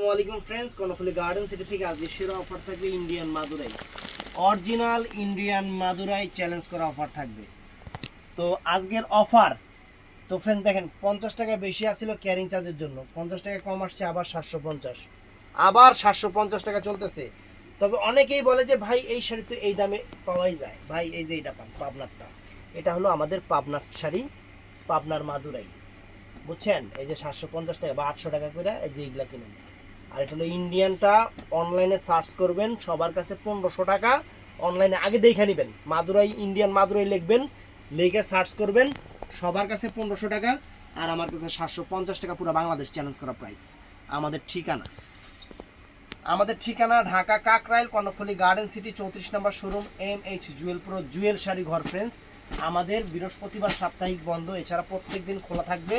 আসসালামু friends Karnaphuli garden city থেকে আজকে সেরা অফার থাকবে Indian Madurai original Indian Madurai challenge করা অফার থাকবে। তো আজকের অফার তো ফ্রেন্ড দেখেন, পঞ্চাশ টাকা বেশি আসছিল ক্যারিং চার্জের জন্য। পঞ্চাশ টাকা কম আসছে, আবার সাতশো পঞ্চাশ। আবার সাতশো পঞ্চাশ টাকা চলতেছে। তবে অনেকেই বলে যে, ভাই, এই শাড়ি তো এই দামে পাওয়াই যায়। ভাই, এই যে এইটা পান, পাবনারটা। এটা হলো আমাদের পাবনার শাড়ি, পাবনার মাদুরাই। বুঝছেন? এই যে সাতশো পঞ্চাশ টাকা বা আটশো টাকা করে এই যে এইগুলা কিনেন আর এটা হলো ইন্ডিয়ানটা অনলাইনে সার্চ করবেন, সবার কাছে পনেরোশো টাকা। অনলাইনে আগে দেখে নেবেন, মাদুরাই ইন্ডিয়ান মাদুরাই লিখবেন, লিখে সার্চ করবেন, সবার কাছে পনেরোশো টাকা, আর আমার কাছে সাতশো পঞ্চাশ টাকা পুরো বাংলাদেশ চ্যালেঞ্জ করা প্রাইস আমাদের ঠিকানা। আমাদের ঠিকানা ঢাকা কাকরাইল, কর্ণফুলি গার্ডেন সিটি চৌত্রিশ নম্বর showroom M H jewel pro jewel sari ঘর ফ্রেন্ডস আমাদের বৃহস্পতিবার সাপ্তাহিক বন্ধ, এছাড়া প্রত্যেক দিন খোলা থাকবে।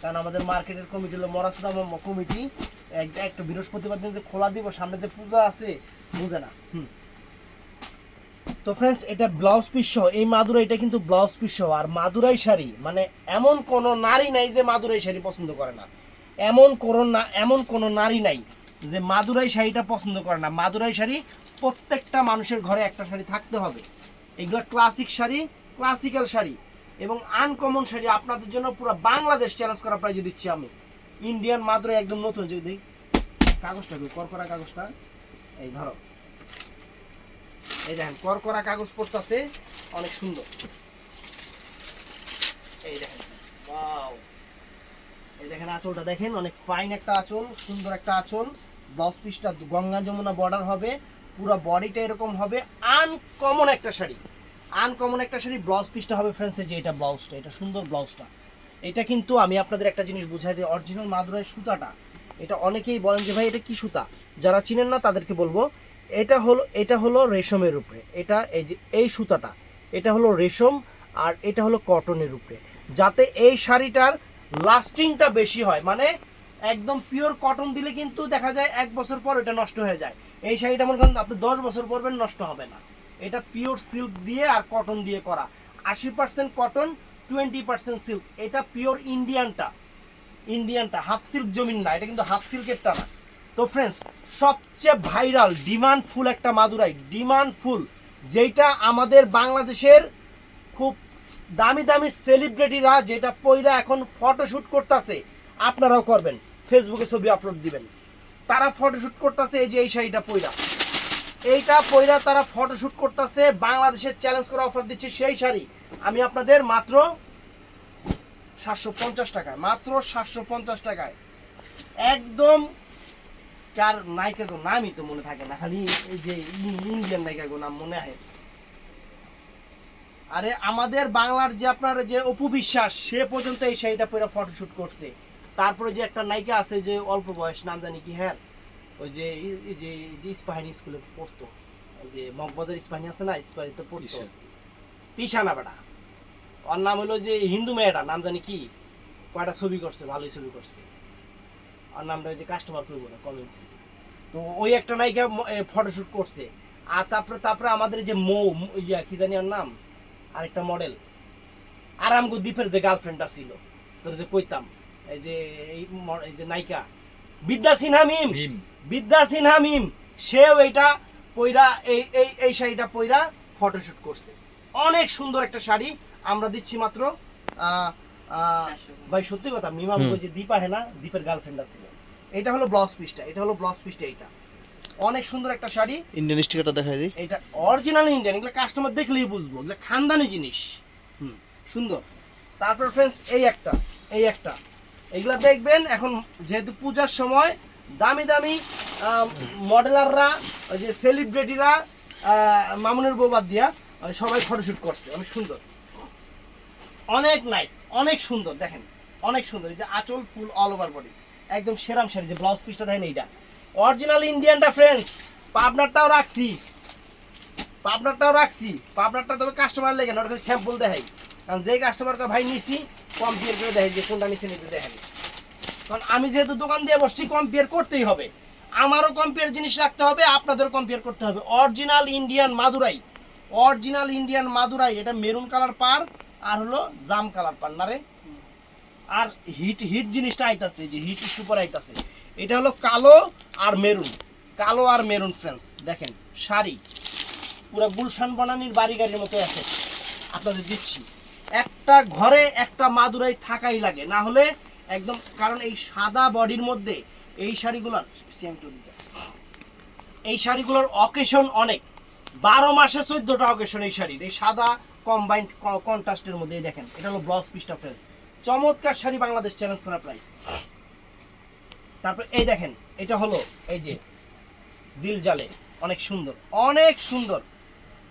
কারণ আমাদের মার্কেটের কমিটি হলো মরাসুদাম কমিটি একটা বৃহস্পতিবার দিন খোলা দিব, সামনে যে পূজা আছে, বুঝে না তো ফ্রেন্ডস এটা ব্লাউজ পিস সহ, এই মাদুরাই, এটা কিন্তু ব্লাউজ পিস সহ। আর মাদুরাই শাড়ি মানে এমন কোনো নারী নাই যে মাদুরাই শাড়ি পছন্দ করে না। এমন কোনো না এমন কোনো নারী নাই যে মাদুরাই শাড়িটা পছন্দ করে না। মাদুরাই শাড়ি প্রত্যেকটা মানুষের ঘরে একটা শাড়ি থাকতে হবে। এগুলো ক্লাসিক শাড়ি ক্লাসিক্যাল শাড়ি। এবং আনকমন শাড়ি আপনাদের জন্য পুরো বাংলাদেশ চ্যালেঞ্জ করা প্রাইজে দিচ্ছি আমি। ইন্ডিয়ান মাদুরাই একদম নতুন যদি কাগজটা করকরা কাগজটা? এই ধরো। এই দেখেন করকরা কাগজ পড়তেছে অনেক সুন্দর। এই দেখেন এই দেখেন আঁচলটা, দেখেন, অনেক ফাইন একটা আঁচল, সুন্দর একটা আঁচল। ব্লাউজ পিসটা গঙ্গা যমুনা বর্ডার হবে, পুরো বডিটা এরকম হবে আনকমন একটা শাড়ি। আনকমন একটা শাড়ি ব্লাউজ পিসটা হবে ফ্রেন্ডস যে এটা ব্লাউজটা এটা সুন্দর ব্লাউজটা এটা কিন্তু আমি আপনাদের একটা জিনিস বুঝাই দিই অরিজিনাল মাদুরাই সুতাটা। এটা অনেকেই বলেন যে, ভাই, এটা কি সুতা? যারা চিনেন না, তাদেরকে বলব, এটা হলো এটা হলো রেশমের উপরে। এটা এই যে, এই সুতাটা, এটা হলো রেশম আর এটা হলো কটনের উপরে। যাতে এই শাড়িটার লাস্টিংটা বেশি হয় মানে একদম পিওর কটন দিলে কিন্তু দেখা যায় এক বছর পর এটা নষ্ট হয়ে যায়। এই শাড়িটা মনে করেন আপনি দশ বছর পরবেন, নষ্ট হবে না। এটা পিওর সিল্ক দিয়ে আর কটন দিয়ে করা। আশি percent cotton twenty percent silk এটা পিওর ইন্ডিয়ানটা ইন্ডিয়ানটা হাফ সিল্ক জমিন না, এটা কিন্তু হাফ সিল্কেরটা না তো ফ্রেন্ডস সবচেয়ে ভাইরাল ডিমান্ড ফুল একটা মাদুরাই। ডিমান্ড ফুল যেটা আমাদের বাংলাদেশের খুব দামি দামি সেলিব্রিটিরা যেটা পয়রা এখন ফটোশ্যুট করতেছে, আপনারাও করবেন। ফেসবুকে ছবি আপলোড দিবেন। তারা ফটোশ্যুট করতেছে এই যে এই শাড়িটা পয়রা এইটা পয়রা তারা ফটোশুট করতেছে, বাংলাদেশের চ্যালেঞ্জ করে অফার দিচ্ছে সেই শাড়ি। আমি আপনাদের মাত্র সাতশো পঞ্চাশ টাকায়, মাত্র সাতশো পঞ্চাশ টাকায়। একদম চার নায়িকা গো নামই তো মনে থাকে না, খালি এই যে ইন্ডিয়ান নায়িকা গো নাম মনে হয়। আরে আমাদের বাংলার যে আপনার যে অপু বিশ্বাস, সে পর্যন্ত এই শাড়িটা পরে ফটোশুট করছে। তারপরে যে একটা নায়িকা আছে যে অল্প বয়স, নাম জানি কি হ্যাঁ? ওই যে যে যে ইস্পাহানি স্কুলে পড়তো ওই যে মগবাজার ইস্পাহানি আছে না ইস্পাহানিতে পড়তো। তিশা। তিশানা বেটা ওর নাম হলো যে হিন্দু মেয়েটা নাম জানি কি? কয়টা ছবি করছে ভালোই ছবি করছে। আর নামটা ওই যে কাস্টমার করব না কমেন্টসে তো ওই একটা নায়িকা ফটোশুট করছে। আর তারপরে তারপরে আমাদের যে মৌ ইয়া কি জানি ওর নাম? আরেকটা মডেল আরামগো দ্বীপের যে গার্লফ্রেন্ডটা ছিল তোর যে কইতাম এই যে এই যে নায়িকা বিদ্যা সিনহা মিম। বিদ্যা সিনহা মিম সেও এইটা পইরা এই এই এই শাড়িটা পইরা ফটোশুট করছে। অনেক সুন্দর একটা শাড়ি আমরা দিচ্ছি মাত্র ভাই সত্যি কথা মিমা হুম। ওই যে দীপা হেনা দীপের গার্লফ্রেন্ড ছিল এটা হলো ব্লাউজ পিসটা এটা হলো ব্লাউজ পিসটা এটা অনেক সুন্দর একটা শাড়ি। ইন্ডিয়ান স্টিকারটা দেখাই দিই। এটা অরিজিনাল ইন্ডিয়ান এগুলো কাস্টমার দেখলেই বুঝব এগুলো খানদানি জিনিস। হুম সুন্দর। তারপর ফ্রেন্ডস এই একটা এই একটা। এগুলা দেখবেন, এখন যেহেতু পূজার সময়, দামি দামি মডেলাররা, ওই যে সেলিব্রিটিরা মামুনের বৌবাদ দিয়া সবাই ফটোশুট করছে। অনেক সুন্দর। অনেক নাইস অনেক সুন্দর, দেখেন। অনেক সুন্দর। এই যে আঁচল ফুল অল ওভার বডি একদম সেরাম শাড়ি, যে ব্লাউজ পিসটা দেখেন এইটা। অরিজিনাল ইন্ডিয়ানটা ফ্রেন্ডস পাবনারটাও রাখছি। পাবনারটাও রাখছি। পাবনারটা তবে কাস্টমার লেগে না, ওটা স্যাম্পল দেখাই। কারণ যে কাস্টমারকে ভাই নিছি কম্পেয়ার করে দেখাই যে কোনটা নিচে নিতে দেখেন কারণ আমি যেহেতু দোকান দিয়ে বসছি কম্পেয়ার করতেই হবে। আমারও কম্পেয়ার জিনিস রাখতে হবে, আপনাদেরও কম্পেয়ার করতে হবে। Original Indian Madurai original Indian Madurai এটা মেরুন কালার পার, আর হলো জাম কালার পার। না রে? আর হিট হিট জিনিসটা আইতাছে, যে হিট সুপার আইতাছে। এটা হলো কালো আর মেরুন কালো আর মেরুন ফ্রেন্ডস দেখেন, শাড়ি, পুরো গুলশান বনানির বাড়ি গাড়ির মতো আছে। আপনাদের দিচ্ছি। একটা ঘরে একটা মাদুরাই থাকাই লাগে। না হলে একদম, কারণ এই সাদা বডির মধ্যে এই শাড়িগুলোর। এই শাড়িগুলোর অকেশন অনেক। বারো মাসে চোদ্দটা অকেশন এই শাড়ির। এই সাদা কম্বাইন্ড কন্ট্রাস্টের মধ্যে দেখেন। এটা হলো ব্লাউজ পিসটা ফ্রেন্ডস চমৎকার শাড়ি বাংলাদেশ চ্যালেঞ্জ করা প্রাইস তারপর এই দেখেন, এটা হলো এই যে দিল জালে। অনেক সুন্দর। অনেক সুন্দর।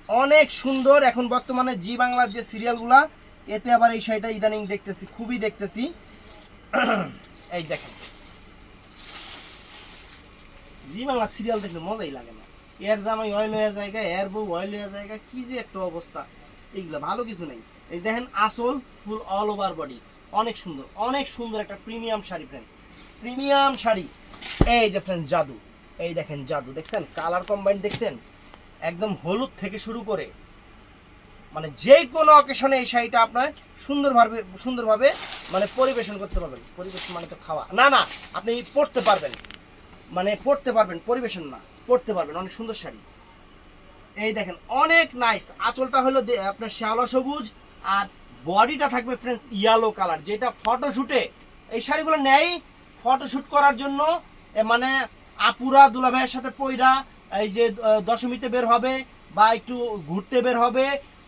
অনেক সুন্দর। এখন বর্তমানে জি বাংলার যে সিরিয়ালগুলা এতে আবার এই শাড়িটা ইদানিং দেখতেছি, খুবই দেখতেছি। এই দেখেন। জি বাংলা সিরিয়াল দেখলে মজাই লাগে না। এর জামাই অয়েল হয়ে জায়গা এর বউ অয়েল হয়ে জায়গা কি যে একটা অবস্থা। এইগুলো ভালো কিছু নেই। এই দেখেন, আসল ফুল অল ওভার বডি অনেক সুন্দর অনেক সুন্দর একটা premium sari friends premium sari. এই যে ফ্রেন্ডস জাদু। এই দেখেন, জাদু। দেখছেন? কালার কম্বাইন দেখছেন? একদম হলুদ থেকে শুরু করে মানে যে কোনো অকেশনে এই শাড়িটা আপনার সুন্দরভাবে সুন্দরভাবে মানে পরিবেশন করতে পারবেন। পরিবেশন মানে তো খাওয়া। না না, আপনি পড়তে পারবেন। মানে পড়তে পারবেন, পরিবেশন না, পড়তে পারবেন। অনেক সুন্দর শাড়ি। এই দেখেন, অনেক নাইস আঁচলটা হলো আপনার শ্যাওলা সবুজ আর বডিটা থাকবে ফ্রেন্ডস ইয়েলো কালার যেটা ফটোশ্যুটে এই শাড়িগুলো নেয় ফটোশ্যুট করার জন্য। মানে আপুরা, দুলাভাইয়ের সাথে পইরা এই যে দশমীতে বের হবে বা একটু ঘুরতে বের হবে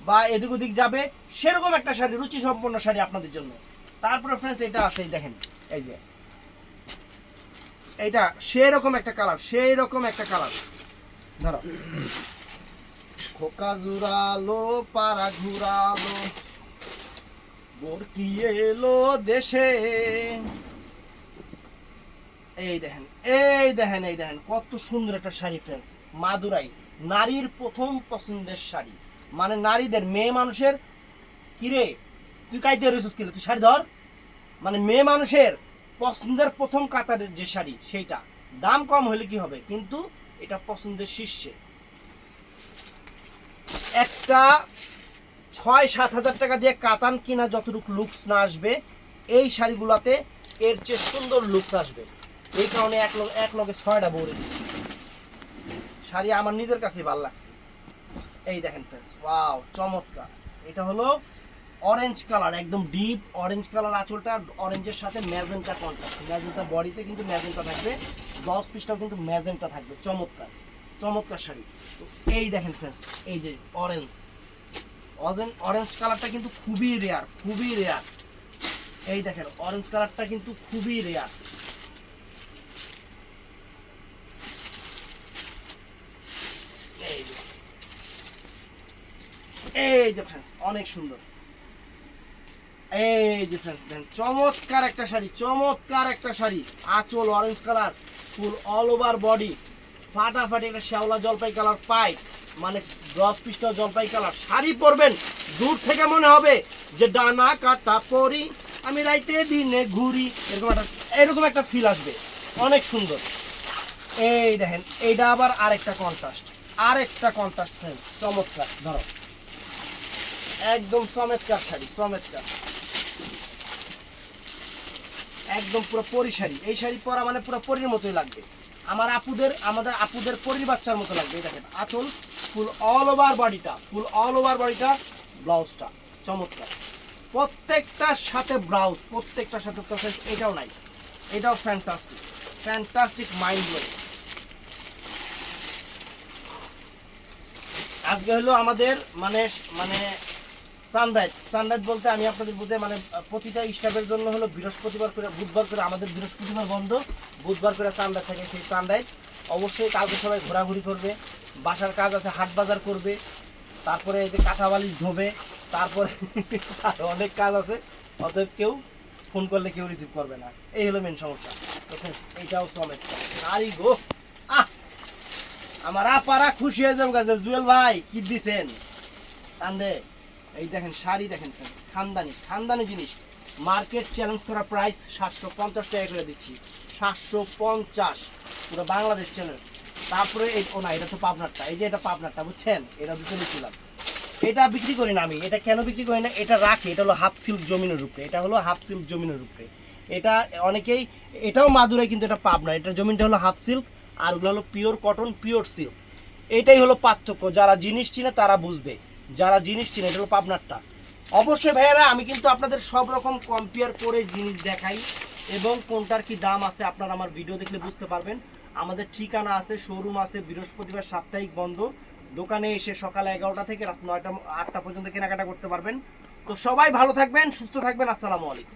বা এদিক ওদিক যাবে, সেরকম একটা শাড়ি রুচি সম্পন্ন শাড়ি আপনাদের জন্য। তারপরে ফ্রেন্ডস এটা আছে দেখেন, এই যে। এইটা সেরকম একটা কালার সেই রকম একটা কালার ধরো। খোকা জুড়ালো, পাড়া ঘুরালো, বরকি এলো দেশে। এই দেখেন এই দেখেন এই দেখেন, কত সুন্দর একটা শাড়ি ফ্রেন্ডস মাদুরাই, নারীর প্রথম পছন্দের শাড়ি। মানে নারীদের, মেয়ে মানুষের কিরে তুই কাইতে রয়েছিস কিলে? তুই শাড়ি ধর। মানে মেয়ে মানুষের পছন্দের প্রথম কাতারের যে শাড়ি, সেইটা। দাম কম হলে কি হবে? কিন্তু এটা পছন্দের শীর্ষে। একটা ছয়, সাত হাজার টাকা দিয়ে কাতান কিনা যতটুকু লুকস না আসবে, এই শাড়িগুলোতে এর চেয়ে সুন্দর লুকস আসবে। এই কারণে এক লগে এক লগে ছয়টা বউরে দিচ্ছি শাড়ি আমার নিজের কাছে ভালো লাগছে। এই দেখেন ফ্রেন্ডস ওয়াও চমৎকার। এটা হলো অরেঞ্জ কালার একদম ডিপ অরেঞ্জ কালার আঁচলটা অরেঞ্জের সাথে ম্যাজেন্টা কন্ট্রাস্ট ম্যাজেন্টা বডিতে কিন্তু ম্যাজেন্টা থাকবে ব্লাউজ পিসটাও কিন্তু ম্যাজেন্টা থাকবে, চমৎকার চমৎকার শাড়ি। তো এই দেখেন ফ্রেন্ডস এই যে অরেঞ্জ অরেঞ্জ অরেঞ্জ কালারটা কিন্তু খুবই রেয়ার খুবই রেয়ার এই দেখেন অরেঞ্জ কালারটা কিন্তু খুবই রেয়ার শাড়ি, চমৎকার একটা শাড়ি। আঁচল অরেঞ্জ কালার ফুল অল ওভার বডি ফাটাফাটি শ্যাওলা জলপাই কালার পাই মানে ব্লাউজ পিসটা জলপাই কালার শাড়ি পরবেন, দূর থেকে মনে হবে যে ডানা কাটা পরি, আমি রাইতে দিনে ঘুরি। এরকম একটা এরকম একটা ফিল আসবে। অনেক সুন্দর। এই দেখেন, এইটা আবার আরেকটা কন্ট্রাস্ট আরেকটা কন্ট্রাস্ট ফ্রেন্ড চমৎকার, ধরো। একদম চমৎকার শাড়ি চমৎকার একদম পুরো পরি শাড়ি। এই শাড়ি পরা মানে পুরো পরির মতোই লাগবে। আমার আপুদের, আমাদের আপুদের পরির বাচ্চার মতো লাগবে দেখেন। আঁচল ফুল অল ওভার বডিটা ফুল অল ওভার বডিটা ব্লাউজটা চমৎকার। প্রত্যেকটার সাথে ব্লাউজ প্রত্যেকটার সাথে এটাও নাইস এটাও ফ্যান্টাস্টিক ফ্যান্টাস্টিক মাইন্ড ব্লোয়িং আজকে হলো আমাদের মানে মানে সানরাইজ সানরাইজ বলতে আমি আপনাদের বুঝে মানে প্রতিটা স্টাফের জন্য হলো বৃহস্পতিবার করে, বুধবার করে আমাদের বৃহস্পতিবার বন্ধ, বুধবার করে সানরাইজ থাকে সেই সানরাইজ। অবশ্যই কালকে সবাই ঘোরাঘুরি করবে, বাসার কাজ আছে, হাট বাজার করবে, তারপরে এই যে কাঁথা বালিশ ধোবে, তারপরে অনেক কাজ আছে, অতএব কেউ ফোন করলে কেউ রিসিভ করবে না। এই হলো মেন সমস্যা। এইটাও সমেত আরি গো, আহ! আমার আপারা খুশি হয়ে যাবে জুয়েল ভাই, কি দিছেন? কান্দে এই দেখেন শাড়ি দেখেন খানদানি খানদানি জিনিস। মার্কেট চ্যালেঞ্জ করা প্রাইস সাতশো পঞ্চাশ টাকা করে দিচ্ছি। সাতশো পঞ্চাশ, পুরো বাংলাদেশ চ্যালেঞ্জ তারপরে এই, ও না, এটা তো পাবনারটা। এই যে এটা পাবনারটা, বুঝছেন? এটা দুটো নিয়েছিলাম। এটা বিক্রি করি না আমি। এটা কেন বিক্রি করি না? এটা রাখি। এটা হলো হাফ সিল্ক জমিনের উপরে এটা হলো হাফ সিল্ক জমিনের উপরে এটা অনেকেই, এটাও মাদুরাই, কিন্তু এটা পাবনা এটা জমিনটা হলো হাফ সিল্ক আর ওগুলো হলো পিওর কটন পিওর সিল্ক এটাই হলো পার্থক্য। যারা জিনিস চিনে তারা বুঝবে। যারা জিনিস চিনে, এটা হলো পাবনারটা। অবশ্যই ভাইয়েরা, আমি কিন্তু আপনাদের সব রকম কম্পেয়ার করে জিনিস দেখাই এবং কোনটার কি দাম আছে আপনারা আমার ভিডিও দেখলে বুঝতে পারবেন। আমাদের ঠিকানা আছে শোরুম আছে, বৃহস্পতিবার সাপ্তাহিক বন্ধ। দোকানে এসে সকাল এগারোটা থেকে রাত নয়টা, আটটা পর্যন্ত কেনাকাটা করতে পারবেন। তো সবাই ভালো থাকবেন, সুস্থ থাকবেন, আসসালামু আলাইকুম।